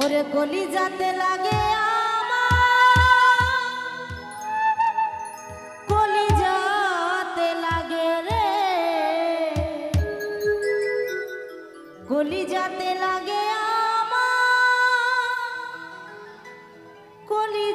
ওরে কলি যাতে লাগে কলি যাতে লাগে রে। কলি যাতে লাগে কলি